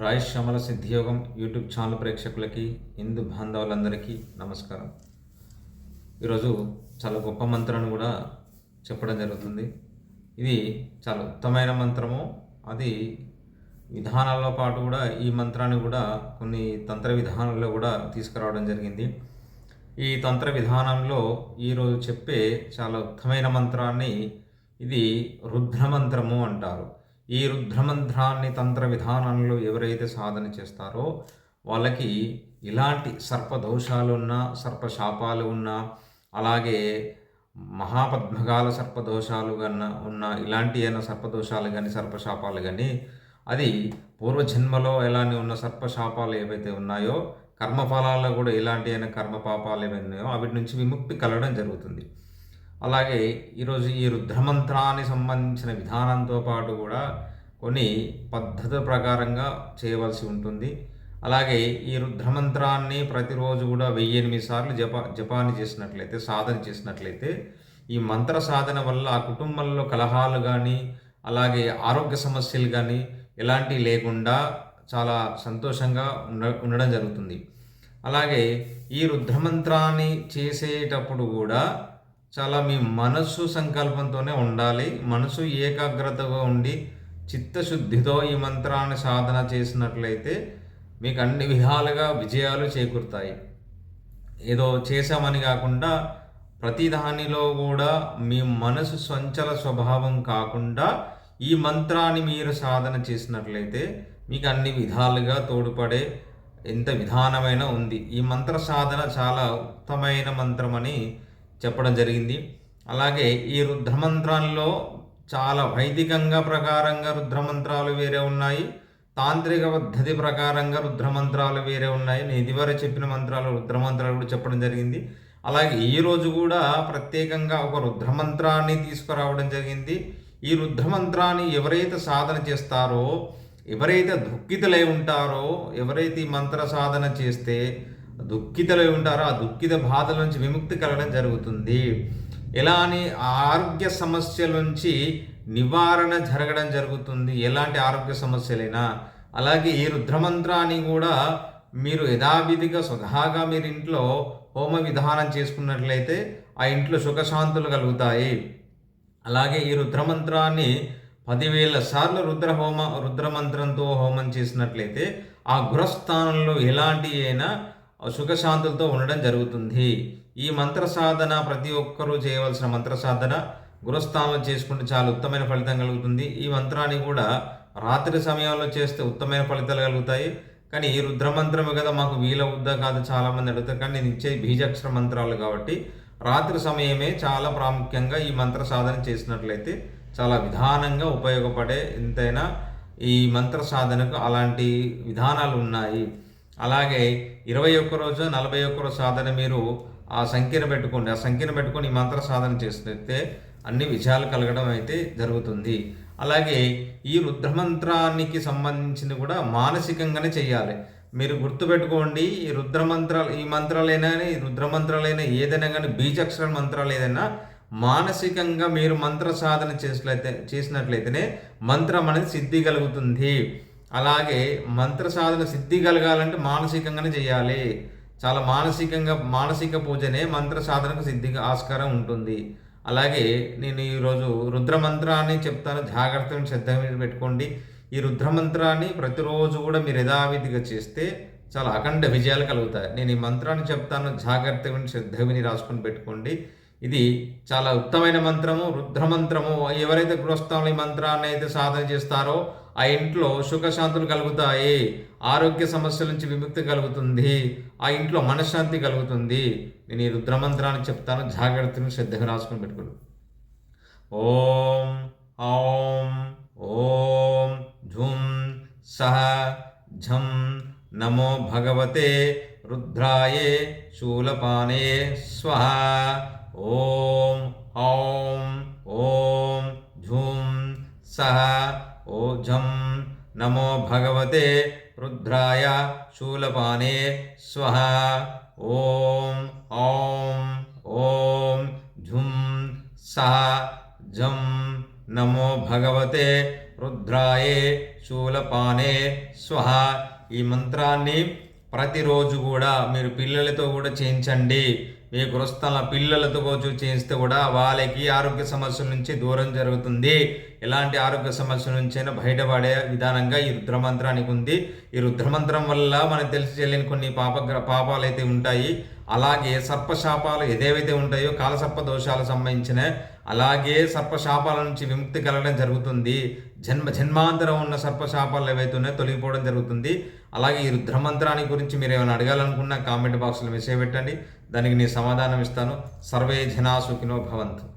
రాయశ్యామల సిద్ధియోగం YouTube channel ప్రేక్షకులకి హిందూ బాంధవులందరికీ నమస్కారం. ఈరోజు చాలా గొప్ప మంత్రాన్ని కూడా చెప్పడం జరుగుతుంది. ఇది చాలా ఉత్తమైన మంత్రము. అది విధానాల్లో పాటు కూడా ఈ మంత్రాన్ని కూడా కొన్ని తంత్ర విధానాల్లో కూడా తీసుకురావడం జరిగింది. ఈ తంత్ర విధానంలో ఈరోజు చెప్పే చాలా ఉత్తమైన మంత్రాన్ని ఇది రుద్రమంత్రము అంటారు. ఈ రుద్రమంత్రాన్ని తంత్ర విధానంలో ఎవరైతే సాధన చేస్తారో వాళ్ళకి ఇలాంటి సర్పదోషాలు ఉన్నా సర్పశాపాలు ఉన్నా అలాగే మహాపద్మగాల సర్పదోషాలు కన్నా ఉన్న ఇలాంటి అయినా సర్పదోషాలు కానీ సర్పశాపాలు కానీ అది పూర్వజన్మలో ఎలాంటి ఉన్న సర్పశాపాలు ఏవైతే ఉన్నాయో కర్మఫలాల్లో కూడా ఇలాంటి అయిన కర్మపాపాలు ఏవైనా ఉన్నాయో వాటి నుంచి విముక్తి కలగడం జరుగుతుంది. అలాగే ఈరోజు ఈ రుద్రమంత్రానికి సంబంధించిన విధానంతో పాటు కూడా కొన్ని పద్ధతుల ప్రకారంగా చేయవలసి ఉంటుంది. అలాగే ఈ రుద్రమంత్రాన్ని ప్రతిరోజు కూడా వెయ్యి ఎనిమిది సార్లు జప జపాన్ని చేసినట్లయితే సాధన చేసినట్లయితే ఈ మంత్ర సాధన వల్ల ఆ కుటుంబంలో కలహాలు కానీ అలాగే ఆరోగ్య సమస్యలు కానీ ఎలాంటివి లేకుండా చాలా సంతోషంగా ఉండ ఉండడం జరుగుతుంది. అలాగే ఈ రుద్రమంత్రాన్ని చేసేటప్పుడు కూడా చాలా మీ మనస్సు సంకల్పంతోనే ఉండాలి. మనసు ఏకాగ్రతగా ఉండి చిత్తశుద్ధితో ఈ మంత్రాన్ని సాధన చేసినట్లయితే మీకు అన్ని విధాలుగా విజయాలు చేకూరుతాయి. ఏదో చేశామని కాకుండా ప్రతి దానిలో కూడా మీ మనసు సంచల స్వభావం కాకుండా ఈ మంత్రాన్ని మీరు సాధన చేసినట్లయితే మీకు అన్ని విధాలుగా తోడ్పడే ఎంత విధానమైన ఉంది. ఈ మంత్ర సాధన చాలా ఉత్తమైన మంత్రమని చెప్పడం జరిగింది. అలాగే ఈ రుద్రమంత్రాల్లో చాలా వైదికంగా ప్రకారంగా రుద్రమంత్రాలు వేరే ఉన్నాయి. తాంత్రిక పద్ధతి ప్రకారంగా రుద్రమంత్రాలు వేరే ఉన్నాయి. నేను ఇదివరకు చెప్పిన మంత్రాలు రుద్రమంత్రాలు కూడా చెప్పడం జరిగింది. అలాగే ఈ రోజు కూడా ప్రత్యేకంగా ఒక రుద్రమంత్రాన్ని తీసుకురావడం జరిగింది. ఈ రుద్రమంత్రాన్ని ఎవరైతే సాధన చేస్తారో ఎవరైతే దుఃఖితులై ఉంటారో ఎవరైతే ఈ మంత్ర సాధన చేస్తే దుఃఖితులై ఉంటారో ఆ దుఃఖిత బాధల నుంచి విముక్తి కలగడం జరుగుతుంది. ఎలా అని ఆరోగ్య సమస్యల నుంచి నివారణ జరగడం జరుగుతుంది. ఎలాంటి ఆరోగ్య సమస్యలైనా. అలాగే ఈ రుద్రమంత్రాన్ని కూడా మీరు యథావిధిగా స్వతహాగా మీరు ఇంట్లో హోమ విధానం చేసుకున్నట్లయితే ఆ ఇంట్లో సుఖశాంతులు కలుగుతాయి. అలాగే ఈ రుద్రమంత్రాన్ని పదివేల సార్లు రుద్ర హోమ రుద్రమంత్రంతో హోమం చేసినట్లయితే ఆ గృహస్థానంలో ఎలాంటి అయినా సుఖశాంతులతో ఉండడం జరుగుతుంది. ఈ మంత్ర సాధన ప్రతి ఒక్కరూ చేయవలసిన మంత్ర సాధన గృహస్థానంలో చేసుకుంటే చాలా ఉత్తమైన ఫలితం కలుగుతుంది. ఈ మంత్రాన్ని కూడా రాత్రి సమయంలో చేస్తే ఉత్తమైన ఫలితాలు కలుగుతాయి. కానీ ఈ రుద్రమంత్రమే కదా మాకు వీలవుద్దా కాదు చాలామంది అడుగుతారు. కానీ నేను ఇచ్చే బీజాక్షర మంత్రాలు కాబట్టి రాత్రి సమయమే చాలా ప్రాముఖ్యంగా ఈ మంత్ర సాధన చేసినట్లయితే చాలా విధానంగా ఉపయోగపడే ఎంతైనా ఈ మంత్ర సాధనకు అలాంటి విధానాలు ఉన్నాయి. అలాగే ఇరవై ఒక్క రోజు నలభై ఒక్క రోజు సాధన మీరు ఆ సంఖ్యను పెట్టుకోండి. ఆ సంఖ్యను పెట్టుకొని ఈ మంత్ర సాధన చేస్తే అన్ని విజయాలు కలగడం అయితే జరుగుతుంది. అలాగే ఈ రుద్రమంత్రానికి సంబంధించిన కూడా మానసికంగానే చేయాలి. మీరు గుర్తుపెట్టుకోండి ఈ రుద్రమంత్రాలు ఈ మంత్రాలైనా ఈ రుద్రమంత్రాలైనా ఏదైనా కానీ బీజాక్షర మంత్రాలు ఏదైనా మానసికంగా మీరు మంత్ర సాధన చేసినట్లయితే చేసినట్లయితేనే మంత్రం అనేది సిద్ధి కలుగుతుంది. అలాగే మంత్ర సాధన సిద్ధి కలగాలంటే మానసికంగానే చేయాలి. చాలా మానసికంగా మానసిక పూజనే మంత్ర సాధనకు సిద్ధిగా ఆస్కారం ఉంటుంది. అలాగే నేను ఈరోజు రుద్రమంత్రాన్ని చెప్తాను. జాగ్రత్తగా శ్రద్ధ మీద పెట్టుకోండి. ఈ రుద్రమంత్రాన్ని ప్రతిరోజు కూడా మీరు యథావిధిగా చేస్తే చాలా అఖండ విజయాలు కలుగుతాయి. నేను ఈ మంత్రాన్ని చెప్తాను. జాగ్రత్తగా శ్రద్ధ విని రాసుకొని పెట్టుకోండి. ఇది చాలా ఉత్తమైన మంత్రము. రుద్రమంత్రము. ఎవరైతే గృహస్థంలో ఈ మంత్రాన్ని అయితే సాధన చేస్తారో ఆ ఇంట్లో సుఖశాంతులు కలుగుతాయి ఆరోగ్య సమస్యల నుంచి విముక్తి కలుగుతుంది ఆ ఇంట్లో మనశ్శాంతి కలుగుతుంది. నేను ఈ రుద్రమంత్రాన్ని చెప్తాను జాగ్రత్తను శ్రద్ధగా రాసుకొని పెట్టుకోండి. ఓం ఓం ఓం ఝుం సహ ఝం నమో భగవతే రుద్రాయే శూలపానే స్వహ. ఓం ఓం ఓం ఝుం సహ ఓజం నమో భగవతే రుద్రాయ శూలపానే స్వహ ఓం ఓం ఓం ఝుం సహ జం నమో భగవతే రుద్రాయే శూలపానే స్వహ ఈ మంత్రాన్ని ప్రతిరోజు కూడా మీరు పిల్లలతో కూడా చేయించండి. మీ గృహస్థల పిల్లలతో కూడా చేయిస్తే కూడా వాళ్ళకి ఆరోగ్య సమస్యల నుంచి దూరం జరుగుతుంది. ఎలాంటి ఆరోగ్య సమస్యల నుంచైనా బయటపడే విధానంగా ఈ రుద్రమంత్రానికి ఉంది. ఈ రుద్రమంత్రం వల్ల మనకు తెలిసి చెల్లిన కొన్ని పాప పాపాలు అయితే ఉంటాయి. అలాగే సర్పశాపాలు ఏదేవైతే ఉంటాయో కాలసర్ప దోషాలకు సంబంధించిన అలాగే సర్పశాపాల నుంచి విముక్తి కలగడం జరుగుతుంది. జన్మ జన్మాంతరం ఉన్న సర్పశాపాలు ఏవైతే ఉన్నాయో తొలగిపోవడం జరుగుతుంది. అలాగే ఈ రుద్రమంత్రాన్ని గురించి మీరు ఏమైనా అడగాలనుకున్నా కామెంట్ బాక్స్లో మెసేజ్ పెట్టండి. దానికి నేను సమాధానం ఇస్తాను. సర్వే జనా సుఖినో భవంతు.